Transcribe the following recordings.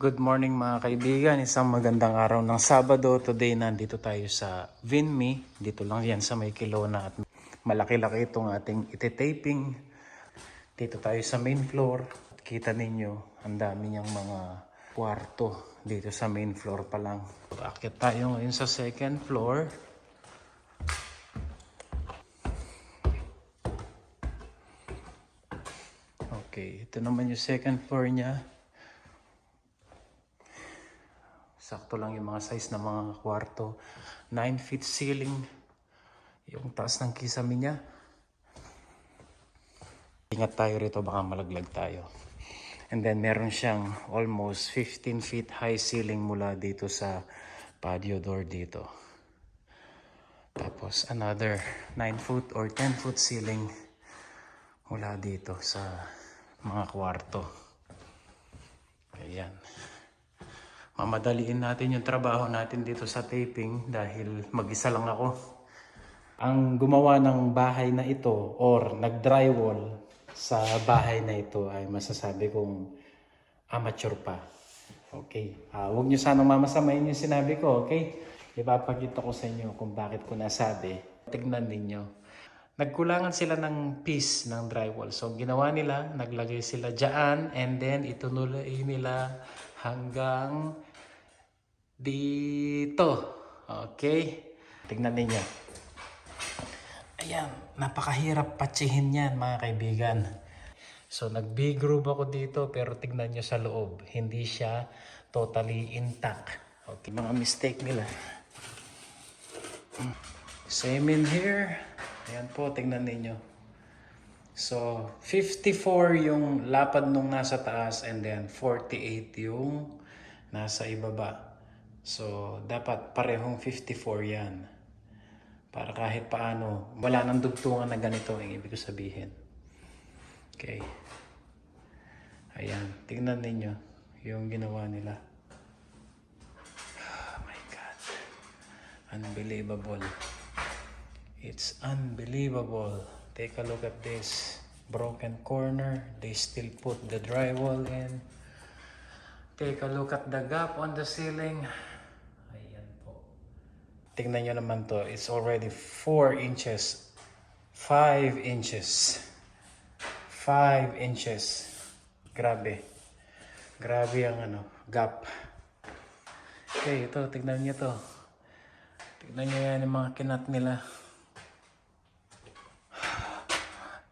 Good morning mga kaibigan, isang magandang araw ng Sabado. Today nandito tayo sa Vinme, dito lang yan sa may Kilona at malaki-laki itong ating iti-taping. Dito tayo sa main floor. Kita ninyo, ang dami niyang mga kwarto dito sa main floor pa lang. Akit tayo ngayon sa second floor. Okay, ito naman yung second floor niya. Sakto lang yung mga size ng mga kwarto. 9 feet ceiling. Yung taas ng kisame niya. Ingat tayo rito, baka malaglag tayo. And then meron siyang almost 15 feet high ceiling mula dito sa patio door dito. Tapos another 9 foot or 10 foot ceiling mula dito sa mga kwarto. Ayan. Mamadaliin natin yung trabaho natin dito sa taping dahil mag-isa lang ako. Ang gumawa ng bahay na ito or nag-drywall sa bahay na ito ay masasabi kong amateur pa. Okay. Ah, huwag niyo sanang mamasamayin yung sinabi ko, okay? Ipapakita ko sa inyo kung bakit ko nasabi. Tignan ninyo. Nagkulangan sila ng piece ng drywall. So, ginawa nila, naglagay sila dyan, and then itunuloy nila hanggang dito. Okay? Tignan ninyo. Ayan, napakahirap patsihin yan mga kaibigan. So, nag-big groove ako dito, pero tignan nyo sa loob. Hindi siya totally intact. Okay, mga mistake nila. Same in here. Ayan po, tingnan ninyo. So, 54 yung lapad nung nasa taas and then 48 yung nasa ibaba. So, dapat parehong 54 yan. Para kahit paano, wala nang dugtungan na ganito ang ibig sabihin. Okay. Ayan, tingnan ninyo yung ginawa nila. Oh my God. Unbelievable. It's unbelievable. Take a look at this. Broken corner. They still put the drywall in. Take a look at the gap on the ceiling. Ayan po. Tingnan nyo naman to. It's already 4 inches. 5 inches. 5 inches. Grabe. Grabe ang ano, gap. Okay, ito. Tignan nyo to. Tignan nyo yan yung mga kinat nila.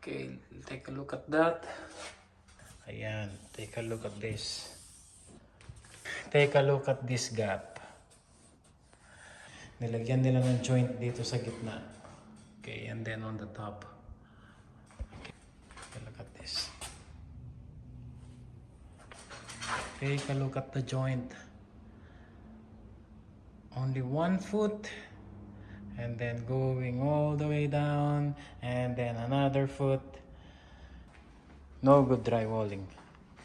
Okay, take a look at that. Ayan, take a look at this. Take a look at this gap. Nilagyan nila ng joint dito sa gitna. Okay, and then on the top. Okay, take a look at this. Take a look at the joint. Only one foot and then going all the way down and then another foot. No good drywalling.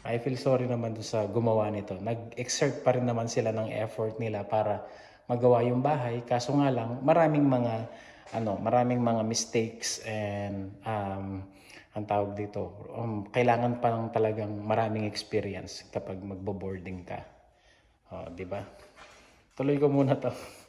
I feel sorry naman doon sa gumawa nito. Nag-exert pa rin naman sila ng effort nila para magawa yung bahay. Kaso nga lang maraming mga ano maraming mga mistakes and um, ang tawag dito um, kailangan pa lang talagang maraming experience kapag magbo-boarding ka. Oh, di ba? Tuloy ko muna to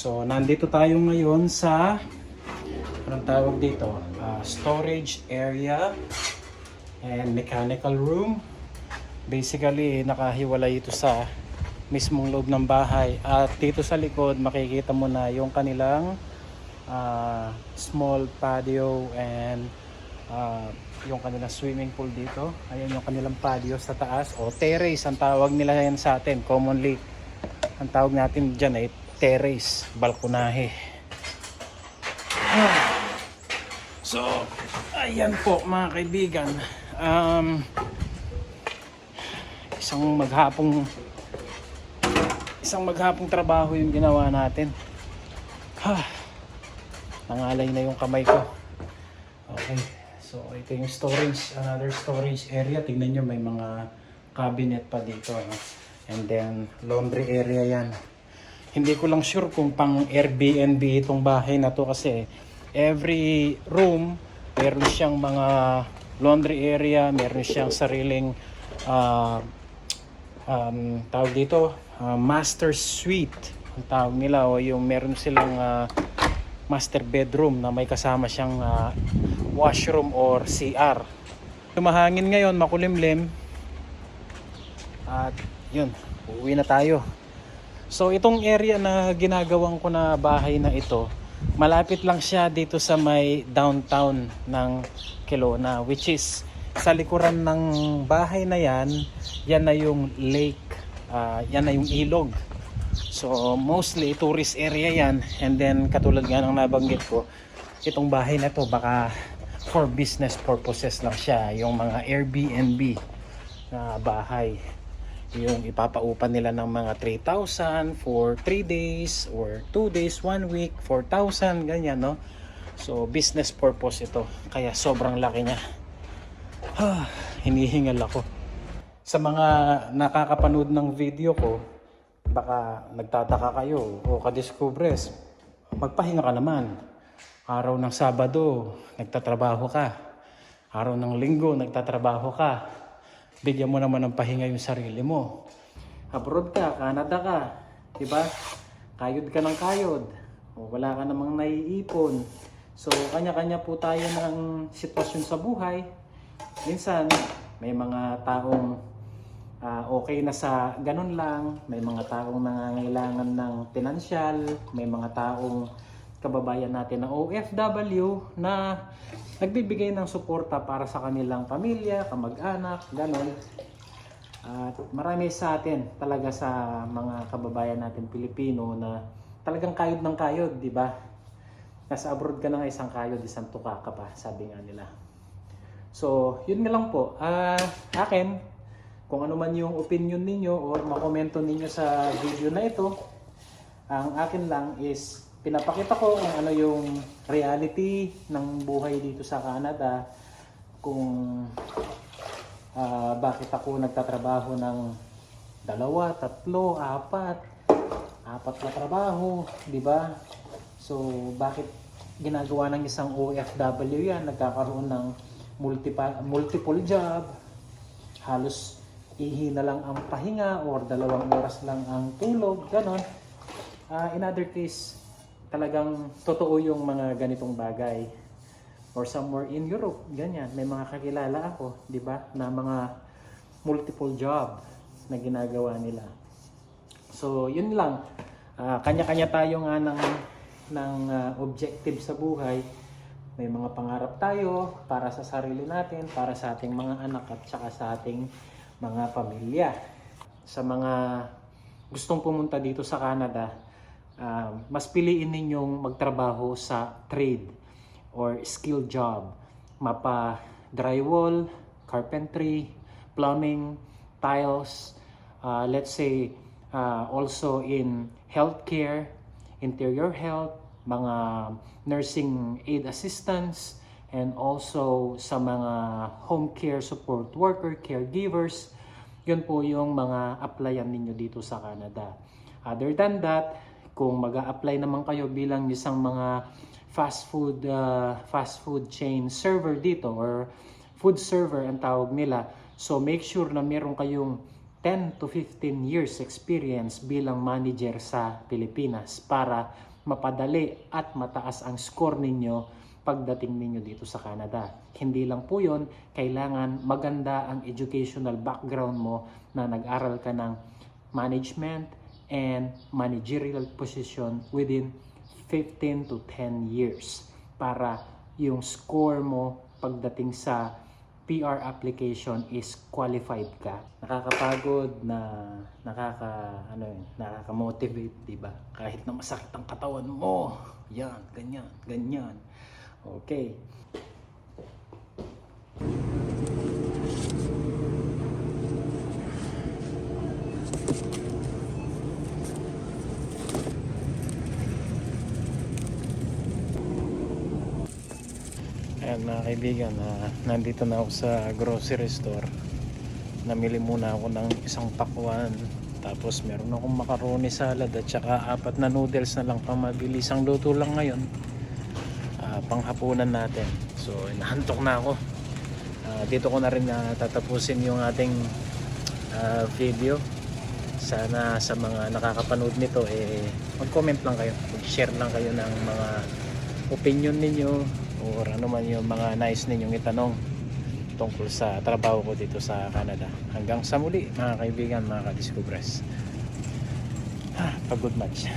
So, nandito tayo ngayon sa anong tawag dito? Ah, storage area and mechanical room. Basically, nakahiwalay ito sa mismong loob ng bahay. At dito sa likod, makikita mo na yung kanilang ah, small patio and ah, yung kanilang swimming pool dito. Ayan yung kanilang patio sa taas. O terrace, ang tawag nila yan sa atin. Commonly, ang tawag natin dyan ay terrace, balkonahe. Ah. So, ayan po mga kaibigan. Um, isang maghapong isang maghapong trabaho yung ginawa natin. Ha. Nangalay na yung kamay ko. Okay. So, ito yung storage, another storage area. Tingnan nyo, may mga cabinet pa dito. Ano? And then, laundry area yan. Hindi ko lang sure kung pang Airbnb itong bahay na to kasi every room meron siyang mga laundry area, meron siyang sariling ah, um, tawag dito, ah, master suite ang tawag nila o yung meron silang ah, master bedroom na may kasama siyang ah, washroom or CR. Tumahangin ngayon, makulimlim. At yun, uuwi na tayo. So itong area na ginagawang ko na bahay na ito, malapit lang siya dito sa may downtown ng Kelowna which is sa likuran ng bahay na yan, yan na yung lake, ah, yan na yung ilog. So mostly tourist area yan and then katulad nga ng nabanggit ko, itong bahay na to baka for business purposes lang siya, yung mga Airbnb na bahay yung ipapaupan nila ng mga 3,000 for 3 days or 2 days, 1 week, 4,000, ganyan, no? So, business purpose ito. Kaya sobrang laki niya. Ah, hinihingal ako. Sa mga nakakapanood ng video ko, baka nagtataka kayo o kadiscobres, magpahinga ka naman. Araw ng Sabado, nagtatrabaho ka. Araw ng Linggo, nagtatrabaho ka bigyan mo naman ng pahinga yung sarili mo. Abroad ka, Canada ka, di ba? Kayod ka ng kayod. O wala ka namang naiipon. So, kanya-kanya po tayo ng sitwasyon sa buhay. Minsan, may mga taong ah, okay na sa ganun lang. May mga taong nangangailangan ng pinansyal. May mga taong kababayan natin na OFW na nagbibigay ng suporta para sa kanilang pamilya, kamag-anak, ganon. At marami sa atin talaga sa mga kababayan natin Pilipino na talagang kayod ng kayod, di ba? Nasa abroad ka na nga isang kayod, isang tuka ka pa, sabi nga nila. So, yun nga lang po. Ah, akin, kung ano man yung opinion ninyo or makomento ninyo sa video na ito, ang akin lang is pinapakita ko kung ano yung reality ng buhay dito sa Canada kung ah, bakit ako nagtatrabaho ng dalawa, tatlo, apat apat na trabaho, di ba? So, bakit ginagawa ng isang OFW yan, nagkakaroon ng multiple, multiple job, halos ihina lang ang pahinga or dalawang oras lang ang tulog, ganon. Ah, in other case, talagang totoo yung mga ganitong bagay. Or somewhere in Europe, ganyan. May mga kakilala ako, di ba, na mga multiple job na ginagawa nila. So, yun lang. Ah, kanya-kanya tayo nga ng, ng ah, objective sa buhay. May mga pangarap tayo para sa sarili natin, para sa ating mga anak at saka sa ating mga pamilya. Sa mga gustong pumunta dito sa Canada, ah, mas piliin ninyong magtrabaho sa trade or skill job. Mapa drywall, carpentry, plumbing, tiles, uh, let's say uh, also in healthcare, interior health, mga nursing aid assistants, and also sa mga home care support worker, caregivers. Yun po yung mga applyan ninyo dito sa Canada. Other than that, kung mag apply naman kayo bilang isang mga fast food uh, fast food chain server dito or food server ang tawag nila. So make sure na meron kayong 10 to 15 years experience bilang manager sa Pilipinas para mapadali at mataas ang score ninyo pagdating ninyo dito sa Canada. Hindi lang po yun, kailangan maganda ang educational background mo na nag-aral ka ng management and managerial position within 15 to 10 years para yung score mo pagdating sa PR application is qualified ka. Nakakapagod na nakaka ano yun, nakaka-motivate, 'di ba? Kahit na masakit ang katawan mo. Yan, ganyan, ganyan. Okay. Ayan mga kaibigan, ah, nandito na ako sa grocery store. Namili muna ako ng isang pakwan. Tapos meron akong macaroni salad at saka apat na noodles na lang pang mabilisang luto lang ngayon. Ah, panghapunan natin. So nahantok na ako. Ah, dito ko na rin na tatapusin yung ating ah, video. Sana sa mga nakakapanood nito eh mag-comment lang kayo, mag-share lang kayo ng mga opinion ninyo or ano man yung mga nice ninyong itanong tungkol sa trabaho ko dito sa Canada. Hanggang sa muli mga kaibigan, mga ka-discoveries. Ah, pagod match.